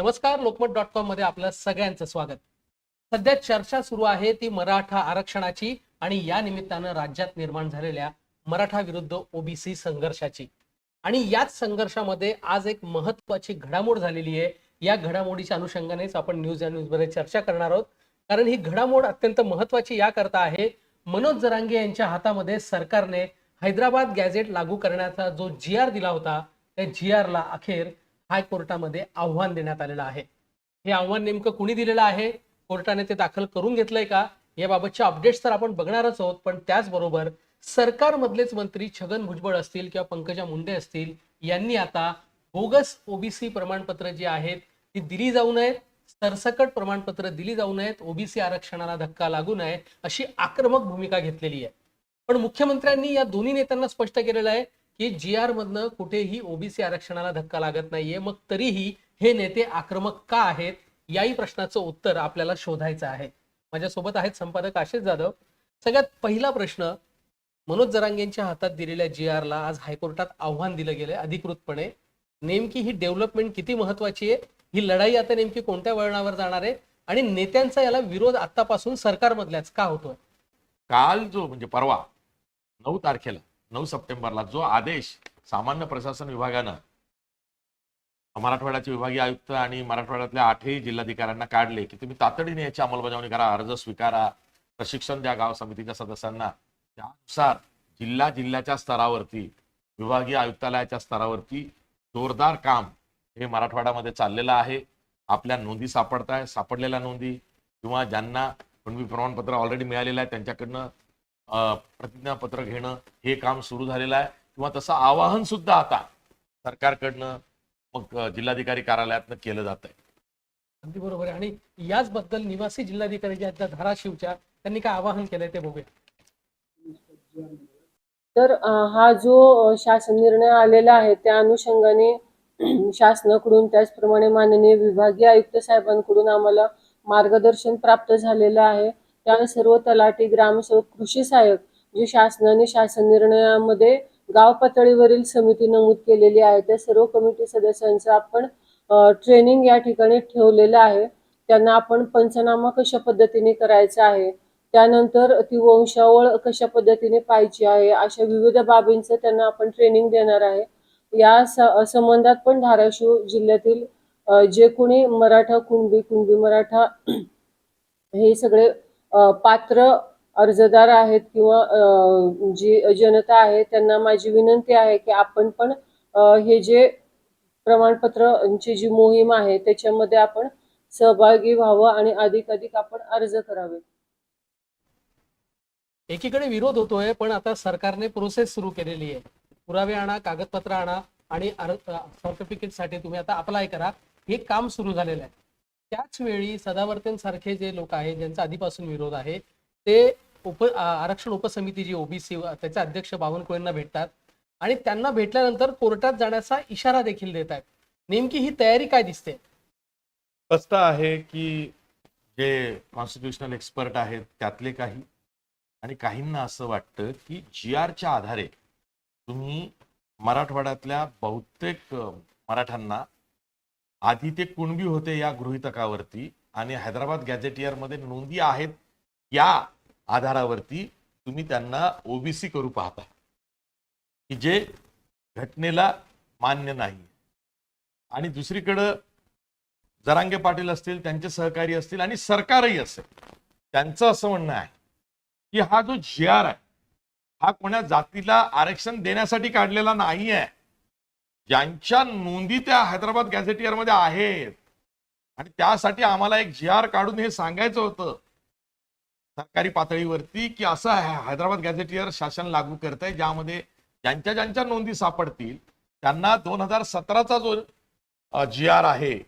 नमस्कार लोकमत डॉट कॉममध्ये आपलं सगळ्यांचं स्वागत. सध्या चर्चा सुरू आहे ती मराठा आरक्षणाची आणि या निमित्तानं राज्यात निर्माण झालेल्या मराठा विरुद्ध ओबीसी संघर्षाची. आणि याच संघर्षामध्ये आज एक महत्वाची घडामोड झालेली आहे. या घडामोडीच्या अनुषंगानेच आपण न्यूज या न्यूजमध्ये चर्चा करणार आहोत. कारण ही घडामोड अत्यंत महत्वाची याकरता आहे. मनोज जरांगे यांच्या हातामध्ये सरकारने हैदराबाद गॅझेट लागू करण्याचा जो जी आर दिला होता त्या जी आरला अखेर हायकोर्टामध्ये आव्हान देण्यात आलेलं आहे. हे आव्हान नेमकं कुणी दिलेलं आहे? कोर्टाने ते दाखल करून घेतलंय का? याबाबतच्या अपडेट्स तर आपण बघणारच आहोत पण त्याचबरोबर सरकारमधलेच मंत्री छगन भुजबळ असतील किंवा पंकजा मुंडे असतील यांनी आता बोगस ओबीसी प्रमाणपत्र जी आहेत ती दिली जाऊ नयेत सरसकट प्रमाणपत्र दिली जाऊ नयेत ओबीसी आरक्षणाला धक्का लागू नये अशी आक्रमक भूमिका घेतलेली आहे. पण मुख्यमंत्र्यांनी या दोन्ही नेत्यांना स्पष्ट केलेलं आहे की जी आर मधनं कुठेही ओबीसी आरक्षणाला धक्का लागत नाहीये. मग तरीही हे नेते आक्रमक का आहेत? याही प्रश्नाचं उत्तर आपल्याला शोधायचं आहे. माझ्यासोबत आहेत संपादक आशिष जाधव. सगळ्यात पहिला प्रश्न मनोज जरांगेंच्या हातात दिलेल्या जी आरला आज हायकोर्टात आव्हान दिलं गेलंय अधिकृतपणे. नेमकी ही डेव्हलपमेंट किती महत्वाची आहे? ही लढाई आता नेमकी कोणत्या वळणावर जाणार आहे? आणि नेत्यांचा याला विरोध आतापासून सरकारमधल्याच का होतोय? काल जो म्हणजे परवा नऊ तारखेला नऊ सप्टेंबरला जो आदेश सामान्य प्रशासन विभागानं मराठवाड्याचे विभागीय आयुक्त आणि मराठवाड्यातल्या आठही जिल्हाधिकाऱ्यांना काढले की तुम्ही तातडीने याची अंमलबजावणी करा अर्ज स्वीकारा प्रशिक्षण द्या गाव समितीच्या सदस्यांना. त्यानुसार जिल्हा जिल्ह्याच्या स्तरावरती विभागीय आयुक्तालयाच्या स्तरावरती जोरदार काम हे मराठवाड्यामध्ये चाललेलं आहे. आपल्या नोंदी सापडत आहे सापडलेल्या नोंदी किंवा ज्यांना कुणबी प्रमाणपत्र ऑलरेडी मिळालेलं आहे त्यांच्याकडनं प्रतिज्ञापत्र घेणं हे काम सुरू झालेलं आहे. किंवा तसं आवाहन सुद्धा आता सरकारकडनं मग जिल्हाधिकारी कार्यालयातनं केलं जात आहे. अगदी बरोबर आहे. आणि याच बद्दल निवासी जिल्हाधिकारी जे आहेत धाराशिवच्या त्यांनी काय आवाहन केलंय ते बघूया. तर हा जो शासन निर्णय आलेला आहे त्या अनुषंगाने शासनाकडून त्याचप्रमाणे माननीय विभागीय आयुक्त साहेबांकडून आम्हाला मार्गदर्शन प्राप्त झालेलं आहे. त्या सर्व तलाठी ग्रामसेवक कृषी सहाय्यक जे शासनाने शासन निर्णयामध्ये गाव पातळीवरील समिती नमूद केलेली आहे. त्या सर्व कमिटी सदस्यांचं आपण ट्रेनिंग या ठिकाणी ठेवलेलं आहे. त्यांना आपण पंचनामा कशा पद्धतीने करायचा आहे? त्यानंतर ती वंशावळ कशा पद्धतीने पाहायची आहे? अशा विविध बाबींचं त्यांना आपण ट्रेनिंग देणार आहे. या संबंधात पण धाराशिव जिल्ह्यातील जे कोणी मराठा कुणबी कुणबी मराठा हे सगळे पात्र अर्जदार आहेत किंवा जी जनता आहे त्यांना माझी विनंती आहे की आपण पण हे जे प्रमाणपत्रांची जी मोहीम आहे त्याच्यामध्ये आपण सहभागी व्हावं आणि अधिक आपण अर्ज करावे. एकीकडे विरोध होतोय पण आता सरकारने प्रोसेस सुरू केलेली आहे. पुरावे आणा कागदपत्र आणा आणि सर्टिफिकेटसाठी तुम्ही आता अप्लाय करा. हे काम सुरू झालेलं आहे. त्याच वेळी सदावर्तेंसारखे जे लोक आहेत ज्यांचा आधीपासून विरोध आहे ते उप आरक्षण उपसमिती जी ओबीसी त्याचे अध्यक्ष बावनकुळेंना भेटतात आणि त्यांना भेटल्यानंतर कोर्टात जाण्याचा इशारा देखील देत आहेत. नेमकी ही तयारी काय दिसते? स्पष्ट आहे की जे कॉन्स्टिट्युशनल एक्सपर्ट आहेत त्यातले काही आणि काहींना असं वाटतं की जी आरच्या आधारे तुम्ही मराठवाड्यातल्या बहुतेक मराठ्यांना आधी ते कुणबी होते या गृहितकावरती आणि हैदराबाद गॅझेटियरमध्ये नोंदी आहेत या आधारावरती तुम्ही त्यांना ओबीसी करू पाहता. की जे घटनेला मान्य नाही. आणि दुसरीकडं जरांगे पाटील असतील त्यांचे सहकारी असतील आणि सरकारही असेल त्यांचं असं म्हणणं आहे की हा जो जी आर आहे हा कोणा जातीला आरक्षण देण्यासाठी काढलेला नाही आहे ज्यांच्या नोंदी त्या हैदराबाद गॅझेटियरमध्ये आहेत. आणि त्यासाठी आम्हाला एक जी आर काढून हे सांगायचं होतं. सरकारी पातळीवरती की असं है- हैदराबाद गॅझेटियर शासन लागू करत आहे ज्यामध्ये ज्यांच्या ज्यांच्या नोंदी सापडतील त्यांना दोन हजार सतराचा जो जी आर आहे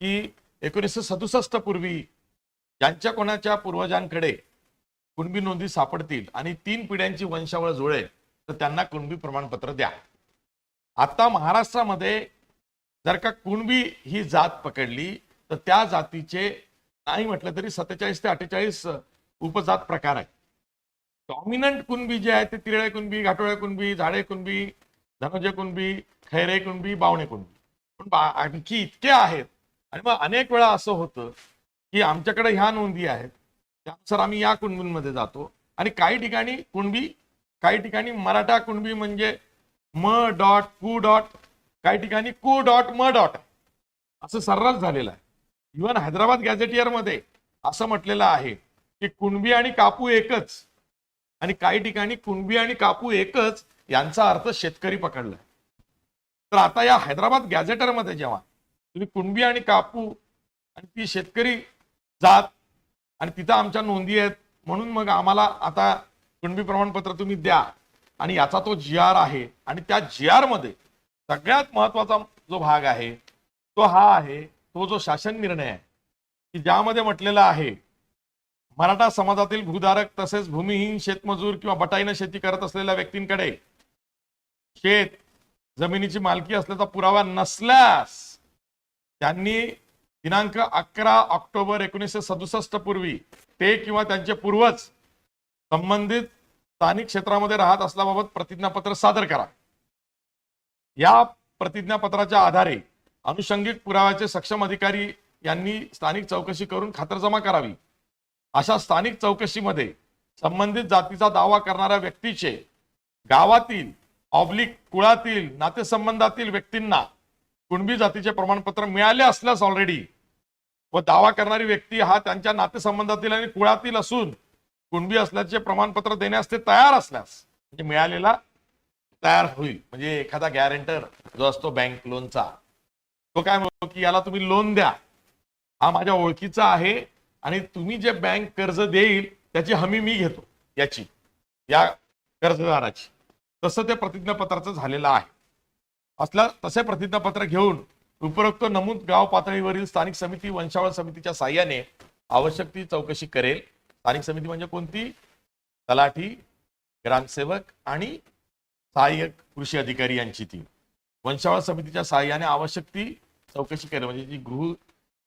की एकोणीसशे सदुसष्ट पूर्वी ज्यांच्या कोणाच्या पूर्वजांकडे कुणबी नोंदी सापडतील आणि तीन पिढ्यांची वंशावळ जुळेल तर त्यांना कुणबी प्रमाणपत्र द्या. आता महाराष्ट्रामध्ये जर का कुणबी ही जात पकडली तर त्या जातीचे नाही म्हटलं तरी सत्तेचाळीस ते अठ्ठेचाळीस उपजात प्रकार आहेत. डॉमिनंट कुणबी जे आहे ते तिरळे कुणबी घाटोळे कुणबी झाडे कुणबी धनोजे कुणबी खैरे कुणबी बावणे कुणबी. पण आणखी इतके आहेत. आणि मग अनेक वेळा असं होतं की आमच्याकडे ह्या नोंदी आहेत. त्यानुसार आम्ही या कुणबींमध्ये जातो. आणि काही ठिकाणी कुणबी काही ठिकाणी मराठा कुणबी म्हणजे म डॉट कु डॉट काही ठिकाणी कु डॉट म डॉट. असं सर्रास झालेलं आहे. इव्हन हैदराबाद गॅझेटियरमध्ये असं म्हटलेलं आहे की कुणबी आणि कापू एकच. आणि काही ठिकाणी कुणबी आणि कापू एकच यांचा अर्थ शेतकरी पकडलाय तर आता या हैदराबाद गॅझेटरमध्ये जेव्हा तुम्ही कुणबी आणि कापू आणि ती शेतकरी जात आणि तिथं आमच्या नोंदी आहेत म्हणून मग आम्हाला आता कुणबी प्रमाणपत्र तुम्ही द्या. आणि याचा तो जी आर आहे. आणि त्या जी आरमध्ये सगळ्यात महत्त्वाचा जो भाग आहे तो हा आहे तो जो शासन निर्णय आहे. की ज्यामध्ये म्हटलेलं आहे मराठा समाजातील भूधारक तसेच भूमिहीन शेतमजूर किंवा बटाईनं शेती करत असलेल्या व्यक्तींकडे शेत जमिनीची मालकी असल्याचा पुरावा नसल्यास त्यांनी दिनांक अकरा ऑक्टोबर एकोणीसशे सदुसष्ट पूर्वी ते किंवा त्यांचे पूर्वज संबंधित स्थानिक क्षेत्रामध्ये राहत असल्याबाबत प्रतिज्ञापत्र सादर करा. या प्रतिज्ञापत्राच्या आधारे अनुषंगिक पुराव्याचे सक्षम अधिकारी यांनी स्थानिक चौकशी करून खातरजमा करावी. अशा स्थानिक चौकशीमध्ये संबंधित जातीचा दावा करणाऱ्या व्यक्तीचे गावातील ऑब्लिक कुळातील नातेसंबंधातील व्यक्तींना कुणबी जातीचे प्रमाणपत्र मिळाले असल्यास ऑलरेडी व दावा करणारी व्यक्ती हा त्यांच्या नातेसंबंधातील आणि कुळातील असून कुणबी असल्याचे प्रमाणपत्र देण्यास ते तयार असल्यास म्हणजे मिळालेला तयार होईल. म्हणजे एखादा गॅरेंटर जो असतो बँक लोनचा तो काय म्हणतो की याला तुम्ही लोन द्या. हा माझ्या ओळखीचा आहे आणि तुम्ही जे बँक कर्ज देईल त्याची हमी मी घेतो याची या कर्जदाराची. तसं ते प्रतिज्ञापत्राचं झालेलं आहे. असल्या तसे प्रतिज्ञापत्र घेऊन उपरोक्त नमूद गाव पातळीवरील स्थानिक समिती वंशावळ समितीच्या साह्याने आवश्यक ती चौकशी करेल. स्थानिक समिती म्हणजे कोणती? तलाठी ग्रामसेवक आणि सहाय्यक कृषी अधिकारी यांची ती वंशावळ समितीच्या सहाय्याने आवश्यक ती चौकशी केली. म्हणजे जी गृह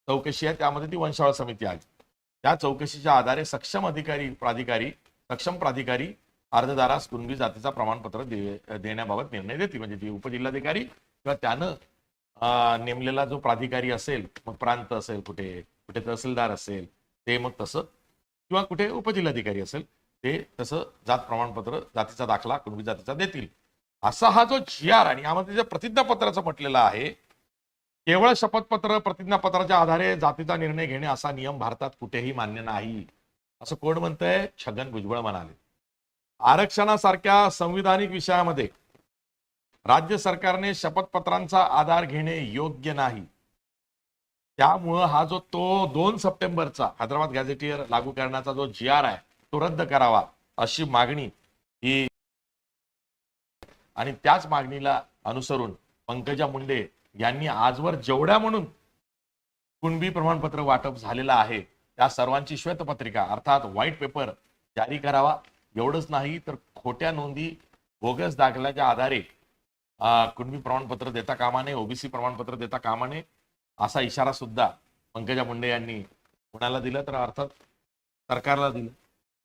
चौकशी आहे त्यामध्ये ती वंशावळ समिती आहे. त्या चौकशीच्या आधारे सक्षम अधिकारी प्राधिकारी सक्षम प्राधिकारी अर्जदारास कुणबी जातीचा प्रमाणपत्र दे- देण्याबाबत निर्णय देतील. म्हणजे ती उपजिल्हाधिकारी किंवा त्यानं नेमलेला जो प्राधिकारी असेल मग प्रांत असेल कुठे कुठे तहसीलदार असेल ते मग तसं किंवा कुठे उपजिल्हाधिकारी असेल ते तसं जात प्रमाणपत्र जातीचा दाखला कुणबी जातीचा देतील. असा हा जो जी आर आणि यामध्ये जे प्रतिज्ञापत्राचं म्हटलेलं आहे केवळ शपथपत्र प्रतिज्ञापत्राच्या आधारे जातीचा निर्णय घेणे असा नियम भारतात कुठेही मान्य नाही असं कोण म्हणतंय? छगन भुजबळ म्हणाले. आरक्षणासारख्या संविधानिक विषयामध्ये राज्य सरकारने शपथपत्रांचा आधार घेणे योग्य नाही. त्यामुळं हा जो तो दोन सप्टेंबरचा हैदराबाद गॅझेटियर लागू करण्याचा जो जी आर आहे तो रद्द करावा अशी मागणी ही आणि त्याच मागणीला अनुसरून पंकजा मुंडे यांनी आजवर जेवढ्या म्हणून कुणबी प्रमाणपत्र वाटप झालेलं आहे त्या सर्वांची श्वेतपत्रिका अर्थात व्हाईट पेपर जारी करावा. एवढंच नाही तर खोट्या नोंदी बोगस दाखल्याच्या आधारे कुणबी प्रमाणपत्र देता कामा नये ओबीसी प्रमाणपत्र देता कामा नये असा इशारा सुद्धा पंकजा मुंडे यांनी कुणाला दिला तर अर्थात सरकारला दिला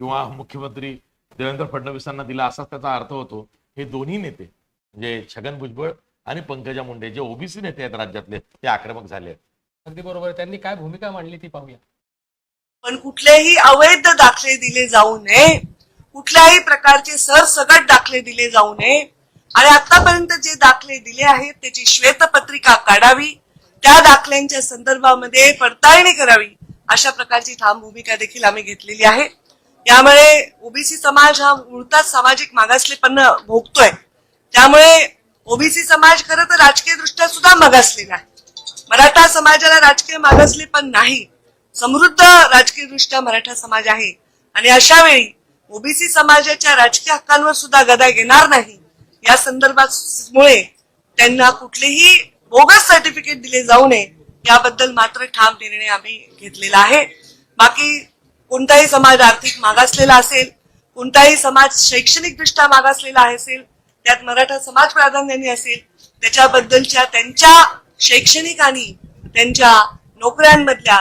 किंवा मुख्यमंत्री देवेंद्र फडणवीसांना दिला असाच त्याचा अर्थ होतो. हे दोन्ही नेते म्हणजे छगन भुजबळ आणि पंकजा मुंडे जे ओबीसी नेते आहेत राज्यातले ते आक्रमक झाले आहेत. अगदी बरोबर. त्यांनी काय भूमिका मांडली ती पाहूया. पण कुठलेही अवैध दाखले दिले जाऊ नये. कुठल्याही प्रकारचे सरसगट दाखले दिले जाऊ नये. आणि आतापर्यंत जे दाखले दिले आहेत त्याची श्वेतपत्रिका काढावी. त्या दाखल्यांच्या संदर्भामध्ये पडताळणी करावी अशा प्रकारची ठाम भूमिका देखील आम्ही घेतलेली आहे. यामुळे ओबीसी समाज हा मुळताच सामाजिक मागासलेपण भोगतोय. त्यामुळे ओबीसी समाज खरं तर राजकीय दृष्ट्या सुद्धा मागासलेला आहे. मराठा समाजाला राजकीय मागासले पण नाही. समृद्ध राजकीय दृष्ट्या मराठा समाज आहे. आणि अशा वेळी ओबीसी समाजाच्या राजकीय हक्कांवर सुद्धा गदा येणार नाही. या संदर्भात मुळे त्यांना कुठलेही बोगस सर्टिफिकेट दिले जाऊ नये याबद्दल मात्र ठाम निर्णय आम्ही घेतलेला आहे. बाकी कोणताही समाज आर्थिक मागासलेला असेल कोणताही समाज शैक्षणिक दृष्ट्या मागासलेला असेल त्यात मराठा समाज प्राधान्याने असेल त्याच्याबद्दलच्या त्यांच्या शैक्षणिक आणि त्यांच्या नोकऱ्यांमधल्या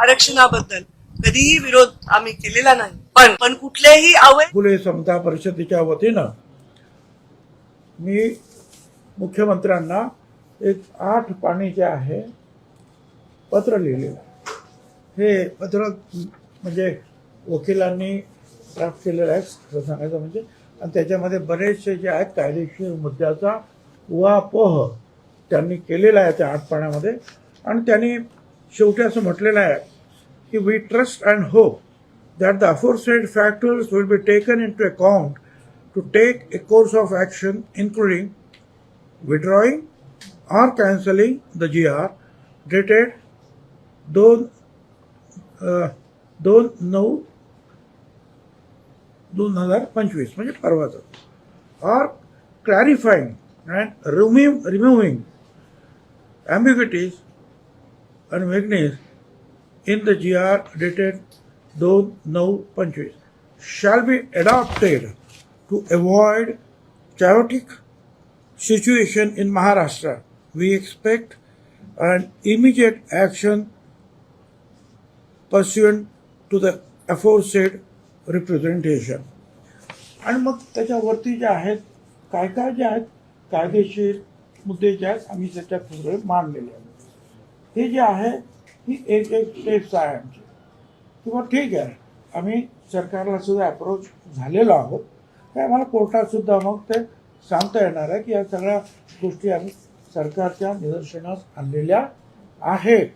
आरक्षणाबद्दल कधीही विरोध आम्ही केलेला नाही. पण पण कुठलेही आवय फुले समता परिषदेच्या वतीनं मी मुख्यमंत्र्यांना एक आठ पाणी जे आहे पत्र लिहिलेलं हे पत्र म्हणजे वकिलांनी ड्राफ्ट केलेलं आहे खरं सांगायचं म्हणजे. आणि त्याच्यामध्ये बरेचसे जे आहेत कायदेशीर मुद्द्याचा उहापोह त्यांनी केलेला आहे त्या आठ पाण्यामध्ये. आणि त्यांनी शेवटी असं म्हटलेलं आहे की we trust and hope that the aforesaid factors will be taken into account to take a course of action including withdrawing or cancelling the GR dated दोन अ, दोन नऊ दोन हजार पंचवीस म्हणजे परवाचं or clarifying and remove removing ambiguities and vagueness in the GR dated दोन नऊ पंचवीस shall be adopted to avoid chaotic situation in Maharashtra. We expect an immediate action pursuant to the aforesaid representation. आणि मग त्याच्यावरती जे आहेत काय काय जे आहेत कायदेशीर मुद्दे जे आहेत आम्ही त्याच्यात सगळे मांडलेले आहेत. हे जे आहे ही एक एक स्टेप्स आहे आमची. किंवा ठीक आहे आम्ही सरकारला सुद्धा अप्रोच झालेलो आहोत. काय आम्हाला कोर्टात सुद्धा मग ते सांगता येणार आहे की या सगळ्या गोष्टी आम्ही सरकारच्या निदर्शनास आणलेल्या आहेत.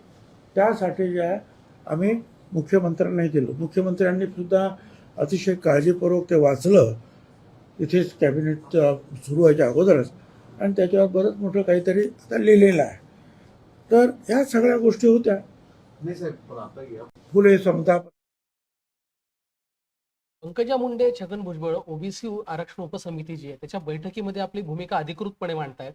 त्यासाठी जे आहे आम्ही मुख्यमंत्र्यांनाही दिलं मुख्यमंत्र्यांनी सुद्धा अतिशय काळजीपूर्वक ते वाचलं. इथेच कॅबिनेट सुरू व्हायच्या अगोदरच. आणि त्याच्यावर बरंच मोठं काहीतरी आता लिहिलेलं आहे. तर ह्या सगळ्या गोष्टी होत्या. फुले समता पंकजा मुंडे छगन भुजबळ ओबीसी आरक्षण उपसमिती जी आहे त्याच्या बैठकीमध्ये आपली भूमिका अधिकृतपणे मांडतायत.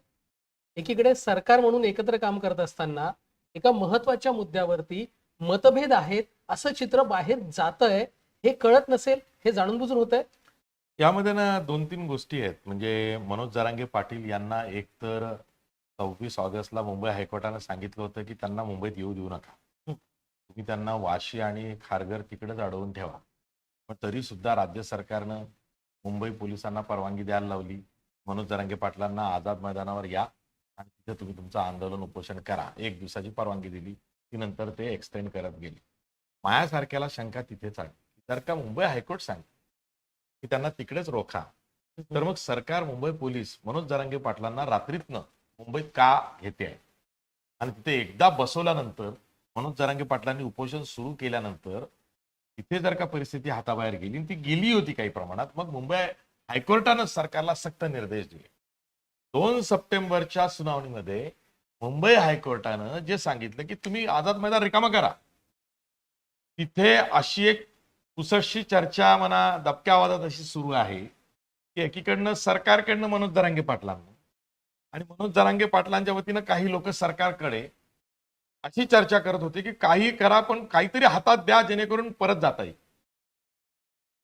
एकीकडे सरकार म्हणून एकत्र काम करत असताना एका महत्त्वाच्या मुद्द्यावरती मतभेद आहेत असं चित्र बाहेर जात आहे हे कळत नसेल हे जाणून बुजून होत आहे यामध्ये ना दोन तीन गोष्टी आहेत. म्हणजे मनोज जरांगे पाटील यांना एकतर सव्वीस ऑगस्टला मुंबई हायकोर्टानं सांगितलं होतं की त्यांना मुंबईत येऊ देऊ नका. तुम्ही त्यांना वाशी आणि खारघर तिकडेच अडवून ठेवा. पण तरी सुद्धा राज्य सरकारनं मुंबई पोलिसांना परवानगी द्यायला लावली. मनोज जरांगे पाटलांना आझाद मैदानावर या. आणि तिथे तुम्ही तुमचं आंदोलन उपोषण करा. एक दिवसाची परवानगी दिली ती नंतर ते एक्सटेंड करत गेली. मायासारख्याला शंका तिथेच आली. जर का मुंबई हायकोर्ट सांग की त्यांना तिकडेच रोखा तर मग सरकार मुंबई पोलीस मनोज जरांगे पाटलांना रात्रीतनं मुंबईत का घेते आहे? आणि तिथे एकदा बसवल्यानंतर मनोज जरांगे पाटलांनी उपोषण सुरू केल्यानंतर तिथे जर का परिस्थिती हाताबाहेर गेली आणि ती गेली होती काही प्रमाणात मग मुंबई हायकोर्टानं सरकारला सक्त निर्देश दिले. दोन सप्टेंबरच्या सुनावणीमध्ये मुंबई हायकोर्टानं जे सांगितलं की तुम्ही आझाद मैदान रिकामा करा. तिथे अशी एक पुसटशी चर्चा म्हणा दबक्या आवाजात अशी सुरू आहे की एकीकडनं सरकारकडनं मनोज जरांगे पाटलांना आणि मनोज जरांगे पाटलांच्या वतीनं काही लोक सरकारकडे अशी चर्चा करत होती की काही करा पण काहीतरी हातात द्या जेणेकरून परत जाता येईल.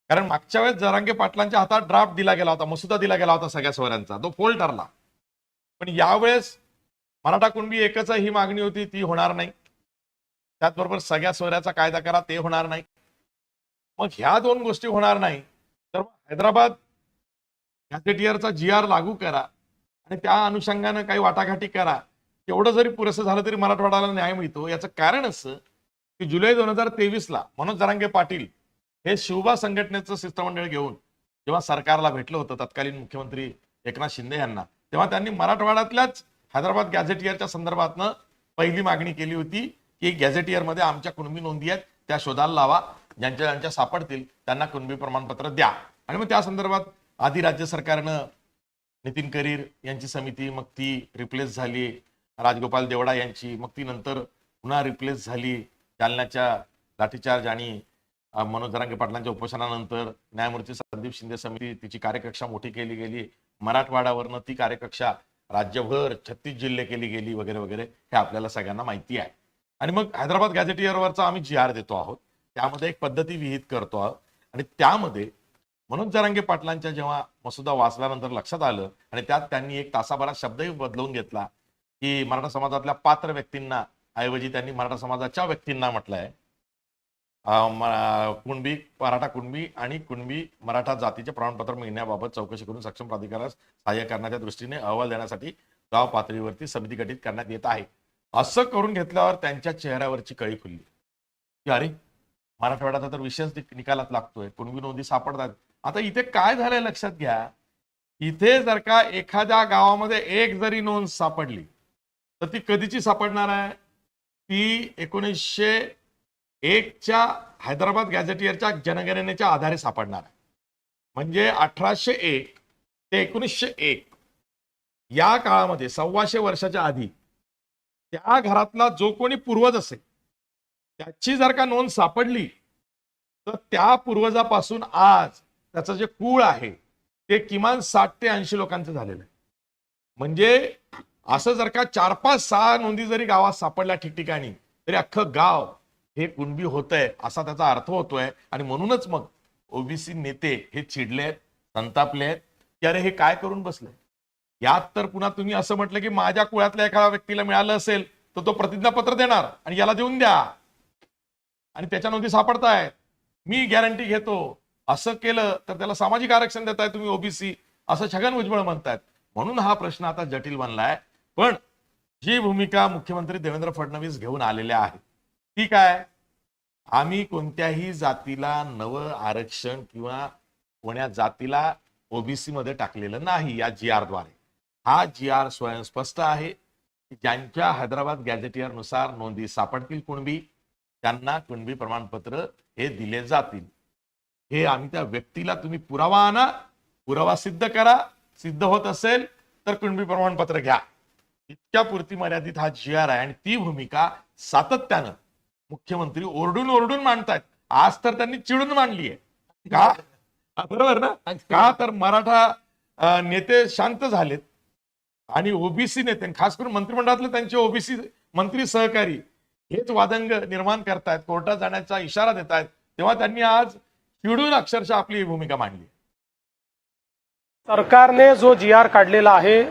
कारण मागच्या वेळेस जरांगे पाटलांच्या हातात ड्राफ्ट दिला गेला होता मसुदा दिला गेला होता सगळ्या स्वरांचा तो फोल ठरला. पण यावेळेस मराठा कुणबी एकच ही मागणी होती ती होणार नाही. त्याचबरोबर सगळ्या स्वराचा कायदा करा ते होणार नाही. मग ह्या दोन गोष्टी होणार नाही. तर हैदराबाद गॅझेटियरचा जी आर लागू करा आणि त्या अनुषंगानं काही वाटाघाटी करा. तेवढं जरी पुरेसं झालं तरी मराठवाड्याला न्याय मिळतो. याचं कारण असं की जुलै दोन हजार तेवीसला मनोज जरांगे पाटील हे शिवबा संघटनेचं शिष्टमंडळ घेऊन जेव्हा सरकारला भेटलं होतं तत्कालीन मुख्यमंत्री एकनाथ शिंदे यांना तेव्हा त्यांनी मराठवाड्यातल्याच हैदराबाद गॅझेटियरच्या संदर्भातनं पहिली मागणी केली होती की गॅझेटियरमध्ये आमच्या कुणबी नोंदी आहेत त्या शोधायला लावा ज्यांच्या ज्यांच्या सापडतील त्यांना कुणबी प्रमाणपत्र द्या. आणि मग त्या संदर्भात आधी राज्य सरकारनं नितीन करीर यांची समिती मग ती रिप्लेस झाली राजगोपाल देवडा यांची मग ती नंतर पुन्हा रिप्लेस झाली जालन्याच्या लाठीचार्ज आणि मनोज जरांगे पाटलांच्या उपोषणानंतर न्यायमूर्ती संदीप शिंदे समिती तिची कार्यकक्षा मोठी केली गेली. मराठवाड्यावरनं ती कार्यकक्षा राज्यभर छत्तीस जिल्हे केली गेली वगैरे वगैरे हे आपल्याला सगळ्यांना माहिती आहे. आणि मग हैदराबाद गॅझेटियरवरचा आम्ही जी आर देतो आहोत. त्यामध्ये एक पद्धती विहित करतो आहोत. आणि त्यामध्ये मनोज जरांगे पाटलांच्या जेव्हा मसुदा वाचल्यानंतर लक्षात आलं आणि त्यात त्यांनी एक तासाभरात शब्दही बदलवून घेतला की मराठा समाजातल्या पात्र व्यक्तींना ऐवजी त्यांनी मराठा समाजाच्या व्यक्तींना म्हटलंय कुणबी मराठा कुणबी आणि कुणबी मराठा जातीचे प्रमाणपत्र मिळण्याबाबत चौकशी करून सक्षम प्राधिकारास सहाय्य करण्याच्या दृष्टीने अहवाल देण्यासाठी गाव पातळीवरती समिती गठीत करण्यात येत आहे. असं करून घेतल्यावर त्यांच्या चेहऱ्यावरची कळी खुलली. की अरे मराठवाड्याचा तर विशेष निकालात लागतोय. कुणबी नोंदी सापडतात. आता इथे काय झालंय लक्षात घ्या. इथे जर का एखाद्या गावामध्ये एक जरी नोंद सापडली तर ती कधीची सापडणार आहे? ती एकोणीसशे एकच्या हैदराबाद गॅझेटियरच्या जनगणनेच्या आधारे सापडणार आहे. म्हणजे अठराशे एक ते एकोणीसशे एक या काळामध्ये सव्वाशे वर्षाच्या आधी त्या घरातला जो कोणी पूर्वज असेल त्याची जर का नोंद सापडली तर त्या पूर्वजापासून आज त्याचं जे कुळ आहे ते किमान साठ ते ऐंशी लोकांचं झालेलं आहे. म्हणजे असं जर का चार पाच सहा नोंदी जरी गावात सापडल्या ठिकठिकाणी तरी अख्खं गाव हे कुणबी होतंय असा त्याचा अर्थ होतोय. आणि म्हणूनच मग ओबीसी नेते हे चिडले आहेत संतापले आहेत की अरे हे काय करून बसले? यात तर पुन्हा तुम्ही असं म्हटलं की माझ्या कुळातल्या एखाद्या व्यक्तीला मिळालं असेल तर तो प्रतिज्ञापत्र देणार आणि याला देऊन द्या. आणि त्याच्या नोंदी सापडतायत. मी गॅरंटी घेतो. असं केलं तर त्याला सामाजिक आरक्षण देताय तुम्ही ओबीसी असं छगन भुजबळ म्हणतायत. म्हणून हा प्रश्न आता जटिल बनलाय. पण जी भूमिका मुख्यमंत्री देवेंद्र फडणवीस घेऊन आलेल्या आहेत ठीक आहे. आम्ही कोणत्याही जातीला नवं आरक्षण किंवा कोण्या जातीला ओबीसी मध्ये टाकलेलं नाही या जी द्वारे. हा जी आर स्वयंस्पष्ट आहे. ज्यांच्या हैदराबाद गॅझेटियरनुसार नोंदी सापडतील कुणबी त्यांना कुणबी प्रमाणपत्र हे दिले जातील. हे आम्ही त्या व्यक्तीला तुम्ही पुरावा आणा पुरावा सिद्ध करा सिद्ध होत असेल तर कुणबी प्रमाणपत्र घ्या. इतक्या पुरती मर्यादित हा जी आर आहे आणि ती भूमिका सातत्यानं मुख्यमंत्री ओरडून ओरडून मांडतायत. आज तर त्यांनी चिडून मांडली आहे का? बरोबर ना? का? तर मराठा नेते शांत झालेत. आणि ओबीसी नेते खास करून मंत्रिमंडळातले त्यांचे ओबीसी मंत्री सहकारी हेच वादंग निर्माण करतायत कोर्टात जाण्याचा इशारा देत आहेत तेव्हा त्यांनी आज चिडून अक्षरशः आपली भूमिका मांडली. सरकारने जो जी आर काढलेला आहे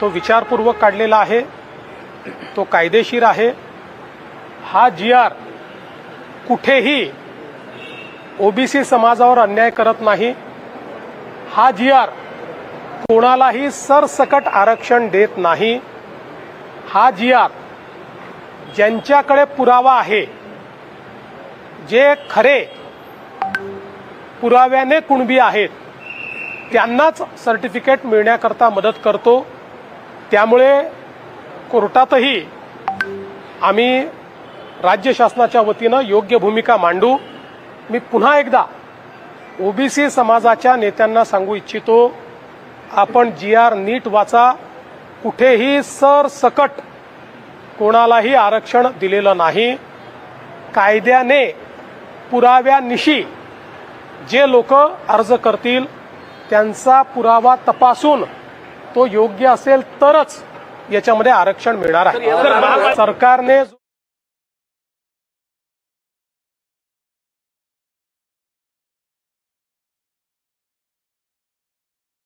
तो विचारपूर्वक काढलेला आहे तो कायदेशीर आहे. हा जी आर कुठेही ओबीसी समाजावर अन्याय करत नाही. हा जी आर कोणालाही सरसकट आरक्षण देत नाही. हा जी आर ज्यांच्याकडे पुरावा आहे जे खरे पुराव्याने कुणबी आहेत त्यांनाच सर्टिफिकेट मिळण्याकरता मदत करतो. त्यामुळे कोर्टातही आम्ही राज्य शासनाच्या वतीनं योग्य भूमिका मांडू. मी पुन्हा एकदा ओबीसी समाजाच्या नेत्यांना सांगू इच्छितो आपण जी आर नीट वाचा. कुठेही सरसकट कोणालाही आरक्षण दिलेलं नाही. कायद्याने पुराव्यानिशी जे लोक अर्ज करतील त्यांचा पुरावा तपासून तो योग्य असेल तरच याच्यामध्ये आरक्षण मिळणार आहे. सरकारने